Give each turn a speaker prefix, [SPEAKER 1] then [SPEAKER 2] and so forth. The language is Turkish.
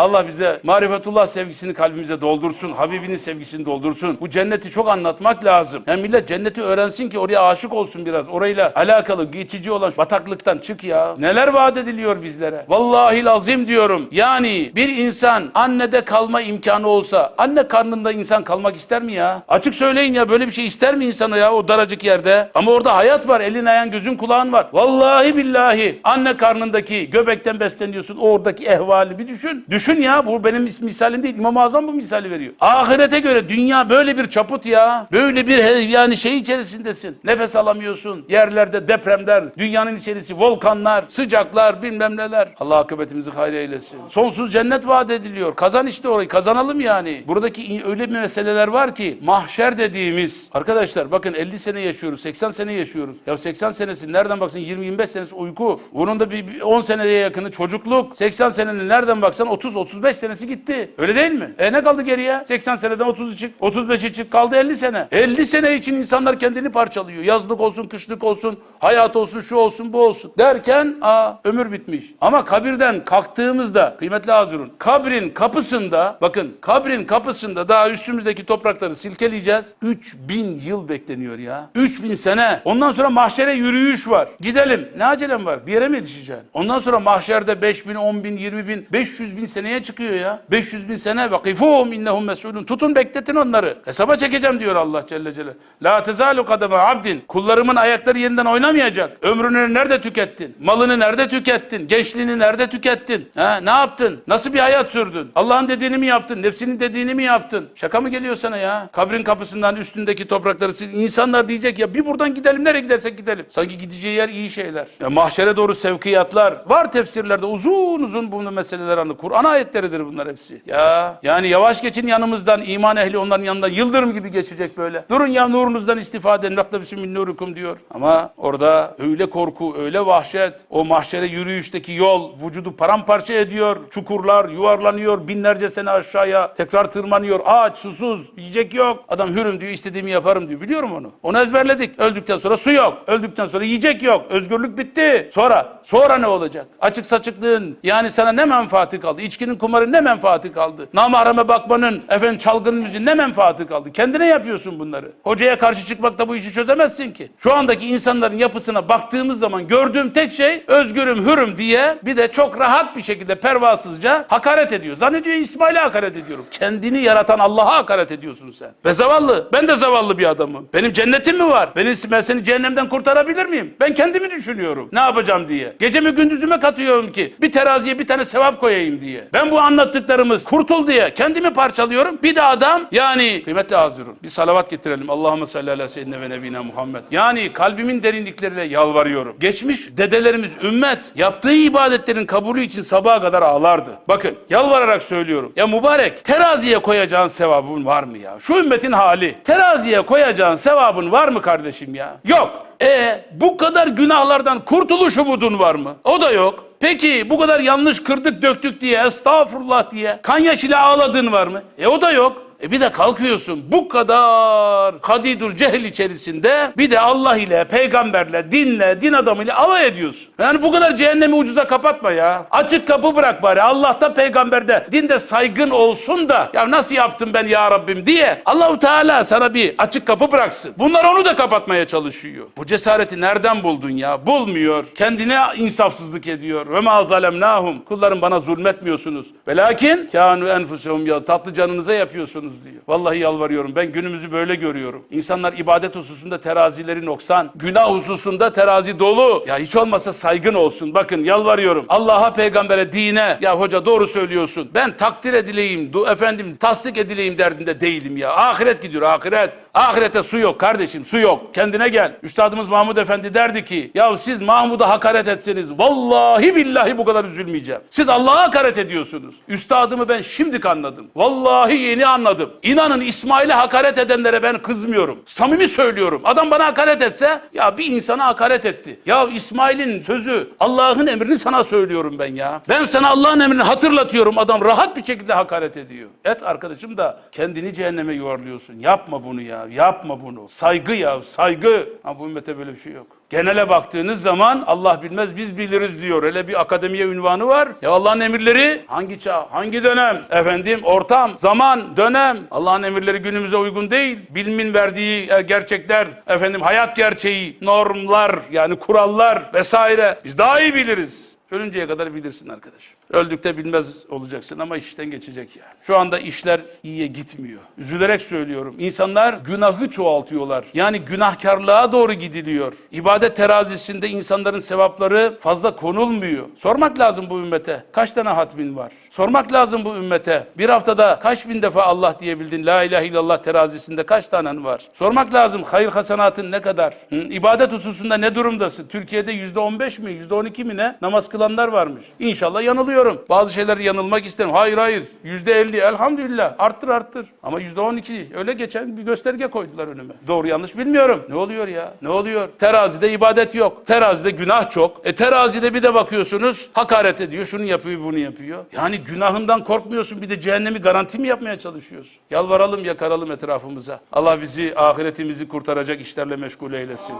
[SPEAKER 1] Allah bize marifetullah sevgisini kalbimize doldursun. Habibinin sevgisini doldursun. Bu cenneti çok anlatmak lazım. Yani millet cenneti öğrensin ki oraya aşık olsun biraz. Orayla alakalı geçici olan bataklıktan çık ya. Neler vaat ediliyor bizlere. Vallahi lazım diyorum. Yani bir insan annede kalma imkanı olsa anne karnında insan kalmak ister mi ya? Açık söyleyin ya böyle bir şey ister mi insana ya o daracık yerde? Ama orada hayat var. Elin ayağın gözün kulağın var. Vallahi billahi anne karnındaki göbekten besleniyorsun. Oradaki ehvali bir düşün. Düşün ya bu benim mis- misalim değil. İmam-ı Azam bu misali veriyor. Ahirete göre dünya böyle bir çaput ya. Böyle bir yani şey içerisindesin. Nefes alamıyorsun. Yerlerde depremler, dünyanın içerisi volkanlar, sıcaklar, bilmem neler. Allah akıbetimizi hayır eylesin. Sonsuz cennet vaat ediliyor. Kazan işte orayı. Kazanalım yani. Buradaki öyle bir meseleler var ki mahşer dediğimiz arkadaşlar bakın 50 sene yaşıyoruz, 80 sene yaşıyoruz. Ya 80 senesi nereden baksan 20-25 senesi uyku. Bunun da bir bir 10 seneye yakını çocukluk. 80 senenin nereden baksan 30-35 senesi gitti. Öyle değil mi? E ne kaldı geriye? 80 seneden 30'u çık, 35'i çık kaldı 50 sene. 50 sene için insanlar kendini parçalıyor. Yazlık olsun, kışlık olsun, hayat olsun, şu olsun, bu olsun. Derken aa ömür bitmiş. Ama kabirden kalktığımızda kıymetli Hazirun, kabrin kapısında bakın kabrin kapısında daha üstümüzdeki toprakları silkeleyeceğiz. 3000 yıl bekleniyor ya. 3000 sene. Ondan sonra mahşere yürüyüş var. Gidelim. Ne acelem var? Bir yere mi yetişeceksin? Ondan sonra mahşerde 5000, 10000, 20000, 500 bin seneye çıkıyor ya. 500 bin sene vakifum innehum mesulun. Tutun bekletin onları. Hesaba çekeceğim diyor Allah Celle Celle. La tezalu kademe abdin. Kullarımın ayakları yeniden oynamayacak. Ömrünü nerede tükettin? Malını nerede tükettin? Gençliğini nerede tükettin? Ha, ne yaptın? Nasıl bir hayat sürdün? Allah'ın dediğini mi yaptın? Nefsinin dediğini mi yaptın? Şaka mı geliyor sana ya? Kabrin kapısından üstündeki toprakları sil. İnsanlar diyecek ya bir buradan gidelim nereye gidersek gidelim. Sanki gideceği yer iyi şeyler. Ya mahşere doğru sevkiyatlar. Var tefsirlerde uzun uzun bunu meseleler anlı. Kur'an ayetleridir bunlar hepsi. Ya yani yavaş geçin yanımızdan. iman ehli onların yanından yıldırım gibi geçecek böyle. Durun ya nurunuzdan istifade edin. Vakta min nurukum diyor. Ama orada öyle korku, öyle vahşet. O mahşere yürüyüşteki yol vücudu paramparça ediyor. Çukurlar yuvarlanıyor. Binlerce sene aşağıya tekrar tırmanıyor. Aç, susuz, yiyecek yok. Adam hürüm diyor, istediğimi yaparım diyor. Biliyorum onu. Onu ezberledik. Öldükten sonra su yok. Öldükten sonra yiyecek yok. Özgürlük bitti. Sonra, sonra ne olacak? Açık saçıklığın yani sana ne menfaati kaldı? İçkinin kumarın ne menfaati kaldı? Namahreme bakmanın, efendim çalgının müziğin ne menfaati kaldı? Kendine yapıyorsun bunları. Hocaya karşı çıkmakla bu işi çözemezsin ki. Şu andaki insanların yapısına baktığımız zaman gördüğüm tek şey özgürüm, hürüm diye bir de çok rahat bir şekilde pervasızca hakaret ediyor. Zannediyor İsmail'e hakaret ediyorum. Kendini yaratan Allah'a hakaret ediyorsun sen. Ve zavallı. Ben de zavallı bir adamım. Benim cennetim mi var? Benim, ben seni cehennemden kurtarabilir miyim? Ben kendimi düşünüyorum. Ne yapacağım diye. Gecemi gündüzüme katıyorum ki bir teraziye bir tane sevap koyayım diye. Ben bu anlattıklarımız kurtul diye kendimi parçalıyorum. Bir de adam yani kıymetli Hazirun bir salavat getirelim. Allahümme salli ala seyyidine ve nebine Muhammed. Yani kalbimin derinlikleriyle yalvarıyorum. Geçmiş dedelerimiz ümmet yaptığı ibadetlerin kabulü için sabaha kadar ağlardı. Bakın yalvararak söylüyorum. Ya mübarek teraziye koyacağın sevabın var mı ya? Şu ümmetin hali. Teraziye koyacağın sevabın var mı kardeşim ya? Yok. E bu kadar günahlardan kurtuluş umudun var mı? O da yok. Peki bu kadar yanlış kırdık döktük diye estağfurullah diye kan yaş ile ağladın var mı? E o da yok. E bir de kalkıyorsun bu kadar kadidul cehil içerisinde bir de Allah ile, peygamberle, dinle, din adamıyla alay ediyorsun. Yani bu kadar cehennemi ucuza kapatma ya. Açık kapı bırak bari. Allah'ta, peygamberde, dinde saygın olsun da ya nasıl yaptım ben ya Rabbim diye Allahu Teala sana bir açık kapı bıraksın. Bunlar onu da kapatmaya çalışıyor. Bu cesareti nereden buldun ya? Bulmuyor. Kendine insafsızlık ediyor. Ve ma zalemnahum. Kullarım bana zulmetmiyorsunuz. Ve lakin kânu enfusehum ya tatlı canınıza yapıyorsunuz diyor. Vallahi yalvarıyorum. Ben günümüzü böyle görüyorum. İnsanlar ibadet hususunda terazileri noksan. Günah hususunda terazi dolu. Ya hiç olmazsa saygın olsun. Bakın yalvarıyorum. Allah'a, peygambere, dine. Ya hoca doğru söylüyorsun. Ben takdir edileyim, du efendim tasdik edileyim derdinde değilim ya. Ahiret gidiyor ahiret. Ahirete su yok kardeşim su yok. Kendine gel. Üstadımız Mahmud Efendi derdi ki ya siz Mahmud'a hakaret etseniz vallahi billahi bu kadar üzülmeyeceğim. Siz Allah'a hakaret ediyorsunuz. Üstadımı ben şimdi anladım. Vallahi yeni anladım. İnanın İsmail'e hakaret edenlere ben kızmıyorum. Samimi söylüyorum. Adam bana hakaret etse ya bir insana hakaret etti. Ya İsmail'in sözü Allah'ın emrini sana söylüyorum ben ya. Ben sana Allah'ın emrini hatırlatıyorum. Adam rahat bir şekilde hakaret ediyor. Et arkadaşım da kendini cehenneme yuvarlıyorsun. Yapma bunu ya. Yapma bunu. Saygı ya saygı. Ama bu ümmete böyle bir şey yok. Genele baktığınız zaman Allah bilmez biz biliriz diyor. Hele bir akademiye ünvanı var. Ya Allah'ın emirleri hangi çağ, hangi dönem? Efendim ortam, zaman, dönem. Allah'ın emirleri günümüze uygun değil. Bilimin verdiği e, gerçekler, efendim hayat gerçeği, normlar yani kurallar vesaire. Biz daha iyi biliriz. Ölünceye kadar bilirsin arkadaşım. Öldükte bilmez olacaksın ama işten geçecek yani. Şu anda işler iyiye gitmiyor. Üzülerek söylüyorum. İnsanlar günahı çoğaltıyorlar. Yani günahkarlığa doğru gidiliyor. İbadet terazisinde insanların sevapları fazla konulmuyor. Sormak lazım bu ümmete. Kaç tane hatmin var? Sormak lazım bu ümmete. Bir haftada kaç bin defa Allah diyebildin? La ilahe illallah terazisinde kaç tanen var? Sormak lazım. Hayır hasenatın ne kadar? Hı? İbadet hususunda ne durumdasın? Türkiye'de yüzde on beş mi? Yüzde on iki mi ne? Namaz kılanlar varmış. İnşallah yanılıyorum. Bazı şeylerde yanılmak isterim. Hayır hayır. Yüzde elli. Elhamdülillah. Arttır arttır. Ama yüzde on iki. Öyle geçen bir gösterge koydular önüme. Doğru yanlış bilmiyorum. Ne oluyor ya? Ne oluyor? Terazide ibadet yok. Terazide günah çok. E terazide bir de bakıyorsunuz hakaret ediyor. Şunu yapıyor, bunu yapıyor. Yani günahından korkmuyorsun. Bir de cehennemi garanti mi yapmaya çalışıyorsun? Yalvaralım yakaralım etrafımıza. Allah bizi ahiretimizi kurtaracak işlerle meşgul eylesin.